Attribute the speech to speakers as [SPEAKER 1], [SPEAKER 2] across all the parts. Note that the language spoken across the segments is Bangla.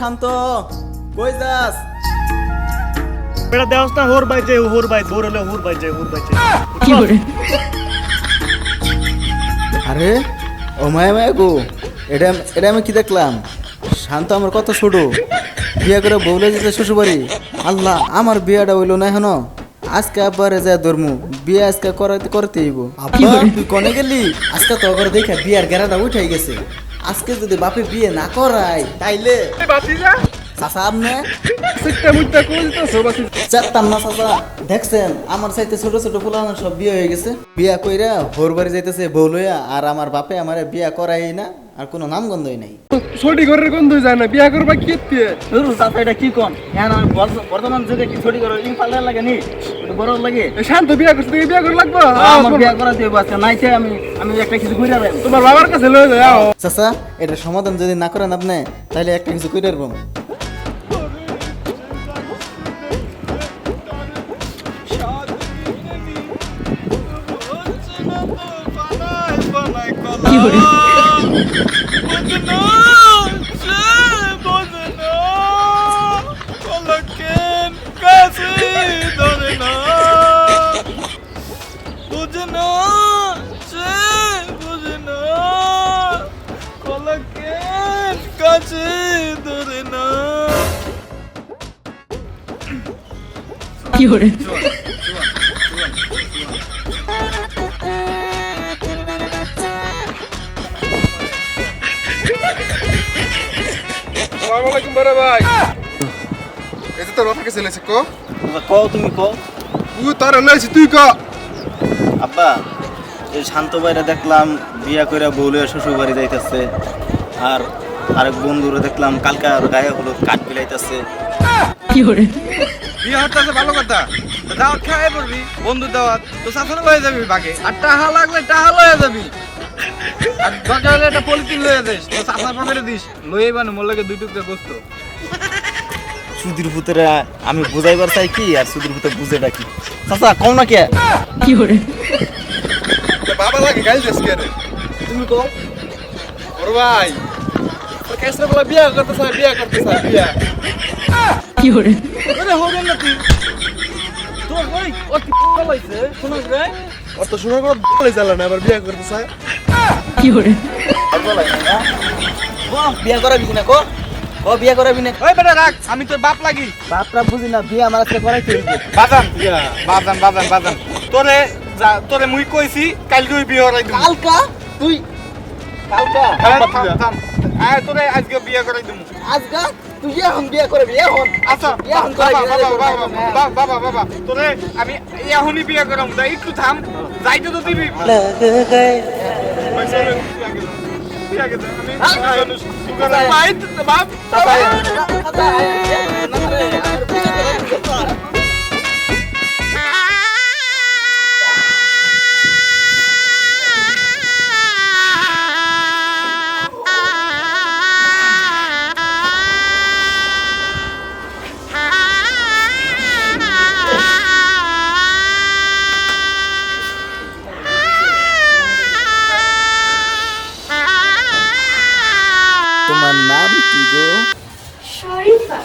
[SPEAKER 1] শান্ত। কই যাস?
[SPEAKER 2] বেটা দেওয়াস না হোর বাইজে হোর বাইজ ভোর হলে হোর বাইজে হোর বাইজে
[SPEAKER 1] আরে ও মায়া মায়া গো এটা এটা আমি কি দেখলাম? শান্ত আমার কত ছোট। বিয়ে করে বউলে যেতে শ্বশুরবাড়ি। আল্লাহ আমার বিয়েটা হইল না এখনও? আজকে আব্বারে যা ধর্মু বিয়ে আজকে করাতে করতে হইব। আব্বা তুই কনে গেলি? আজকে তো করে দেখা বিয়ার গেরাটা উঠাই গেছে। আজকে যদি বাপে বিয়ে না করাই তাইলে? চাচা আপনি? চারতাম না চাচা। দেখছেন আমার সাইতে ছোট ছোট ফুলানো সব বিয়ে হয়ে গেছে। বিয়া কইরা ভোর বাড়ি যাইতেছে বউ লইয়া আর আমার বাপে আমারে বিয়া করাই না আর কোনো নাম গন্ধই নাই।
[SPEAKER 3] ছোটি ঘরের গন্ধ যায় না বিয়া করবা কি দিয়ে
[SPEAKER 1] চাচা এটা কি কোন বর্তমান যুগে কি ছোটি করে ইন পাল্লা লাগে নি? বড় লাগে।
[SPEAKER 3] শান্ত বিয়া করছে বিয়া করে লাগবো?
[SPEAKER 1] আমার বিয়া করা দিব আজকে নাইতে আমি আমি একটা কিছু কইরা দেব।
[SPEAKER 3] তোমার বাবার কাছে লয়ে যাও।
[SPEAKER 1] চাচা এটা সমাধান যদি না করেন আপনি তাহলে একটা কিছু কইরা দেব।
[SPEAKER 3] বড় ভাই। এই তোর কো।
[SPEAKER 1] কও তুমি কও।
[SPEAKER 3] তুই তোর তুই ক।
[SPEAKER 1] আব্বা এই শান্ত বাইরে দেখলাম বিয়া কইরা বউলে শ্বশুর বাড়ি যাইতেছে। আর আরেক বন্ধুরে দেখলাম কালকে আর গায়ে হলো কাঠ বিলাইতেছে।
[SPEAKER 4] বিয়ে হচ্ছে ভালো কথা। তো দাওয়াত খাওয়াই পড়বি বন্ধু দাওয়াত। তো শাসন যাবি বাগে আর টাহা লাগলে টাহা লয়ে যাবি। আর দরকার হলে একটা পলিথিন লয়ে দিস তো চাষার পকেটে দিস। লয়ে বানো মোর লাগে দুই টুকরা গোস্ত।
[SPEAKER 1] সুধীর ভূতেরা আমি বুঝাইবার চাই কি আর সুধীর ভূতে বুঝেটা ডাকি চাচা কম না কে?
[SPEAKER 3] তো বাবা লাগে গাইল কে
[SPEAKER 1] তুমি কও?
[SPEAKER 3] ভাই। তোর কাছে বলা বিয়া করতে চাই বিয়া করতে চাই বিয়া।
[SPEAKER 4] আরে হবেন না তুই তোর ওই ও কি লাইছে শুনছ রে?
[SPEAKER 3] ওর তো শোনার পর বলে জ্বালা না আবার বিয়া করতে চাই
[SPEAKER 1] বিয়া করাবি না কো? ও বিয়া করাবি না?
[SPEAKER 4] ওই বেটা রাখ আমি তোর বাপ লাগি।
[SPEAKER 1] বাপরা বুঝি না বিয়া আমার আজকে হইবে
[SPEAKER 4] বাজান বাজান বাজান বাজান। তোরে যা- তোরে মুই কইছি কালকে ওই বিয়ে হরাই দিবি।
[SPEAKER 1] কালকা? তুই? কালকা?
[SPEAKER 4] থাম, থাম। আয় তোরে আজকে বিয়ে করাই দিবি।
[SPEAKER 1] আজকা? তুই এখন বিয়া করবি এখন
[SPEAKER 4] আচ্ছা
[SPEAKER 1] এখন
[SPEAKER 4] বাবা
[SPEAKER 1] করাইবি,
[SPEAKER 4] বাবা বাবা। বাবা তোরে আমি এখনই বিয়ে করাম তাই একটু থাম যাইতে তো দিবি যা, আমি
[SPEAKER 1] গো?
[SPEAKER 5] শরীফা।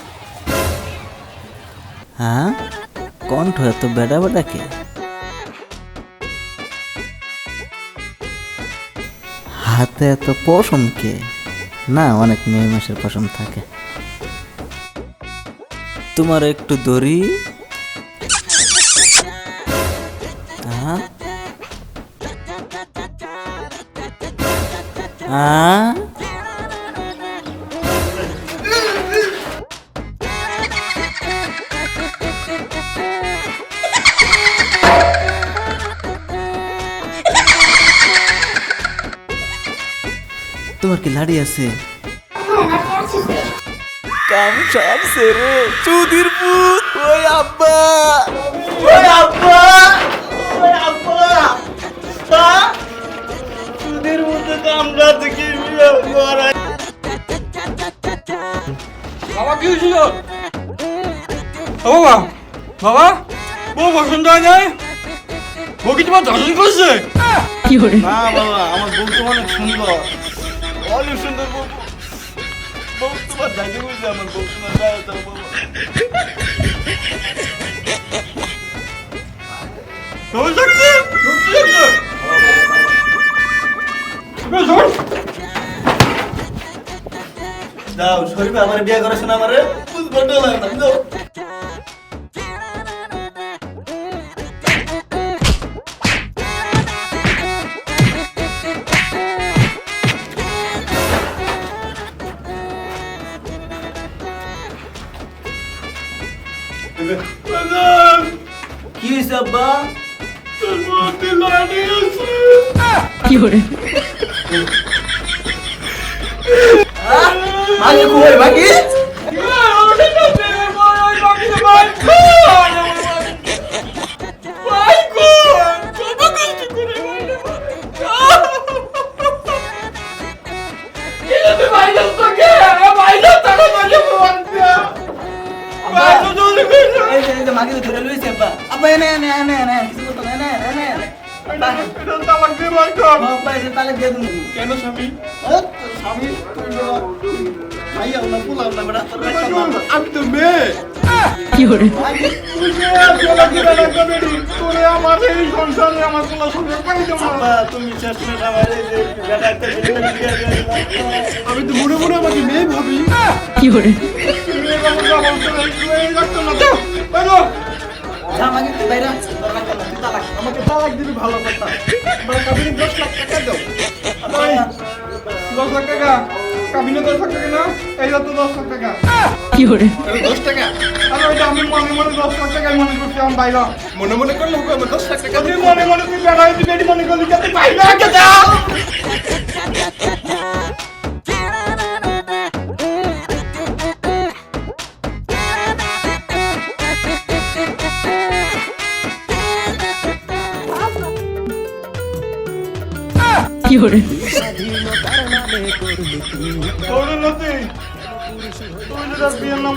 [SPEAKER 1] হ্যাঁ? কণ্ঠ এত বেড়া বেড়া কে? হাতে এত পশম কে? না অনেক মেয়ে মাসের পশম থাকে। তোমার একটু দড়ি। হ্যাঁ তোমার কি লাড়ি আছে? কাম সব সেরে। চুদির পুত! ওই আব্বা! ওই আব্বা! ওই আব্বা? চুদির মধ্যে কামড়া থেকে
[SPEAKER 4] বাবা কি হয়েছিল? ও বাবা বাবা বউ পছন্দ হয় নাই? বউ কি তোমার ধর্ষণ করছে?
[SPEAKER 1] না বাবা আমার বউ তো অনেক সুন্দর। অনেক সুন্দর বউ
[SPEAKER 3] বউ তোমার যাইতে বলছে আমার বউ তোমার দাও দাও বাবা
[SPEAKER 4] শরীর থাকছে
[SPEAKER 1] দাও শরীফা আমার বিয়ে করেছে না আমারে বুঝব ডলার না দাও কি আব্বা মাগে কই মাগে এই যে এই যে মাগে ধরে লইছে আব্বা।
[SPEAKER 4] ভাই
[SPEAKER 1] আব্বা এই যে তালে
[SPEAKER 3] কেন স্বামী
[SPEAKER 1] স্বামী
[SPEAKER 3] আমি তো মেয়ে
[SPEAKER 4] তোরে আমার এই সংসারে আমার কোনো সংসার পাই দেবো না।
[SPEAKER 1] আব্বা তুমি
[SPEAKER 3] আমি তো মনে মনে আমাকে মেয়ে ভাবি
[SPEAKER 4] তুমি এরকম
[SPEAKER 1] মাগে তুই বাইরে তালাক
[SPEAKER 3] আমাকে তালাক দিবি ভালো কথা। আমার কাবিনে দশ লাখ টাকা দাও।
[SPEAKER 4] দশ লাখ টাকা। কাবিনে দশ লাখ টাকা না এই তো দশ লাখ টাকা।
[SPEAKER 3] তাহলে দশ টাকা?
[SPEAKER 4] আরে ওইটা আমি মনে মনে দশ লাখ টাকাই মনে করছি আমার বাইরা
[SPEAKER 3] মনে মনে করলে হবে আমার দশ লাখ টাকা
[SPEAKER 4] তুই মনে মনে তুই বেড়াই তুই মনে করলি যাতে বাইরে আগে যা।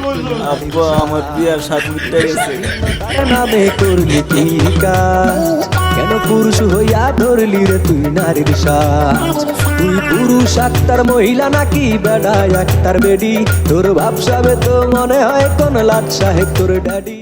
[SPEAKER 4] বলছো
[SPEAKER 1] আব্বা আমার বিয়ার সাত মিটে গেছে
[SPEAKER 6] নামে করলি কেন পুরুষ হইয়া ধরলি রে তুই নারীর সাজ? তুই পুরুষ আক্তার মহিলা নাকি বেড়া একটার বেডি? তোর ভাবসাবে তো মনে হয় কোন লাট সাহেব তোর ড্যাডি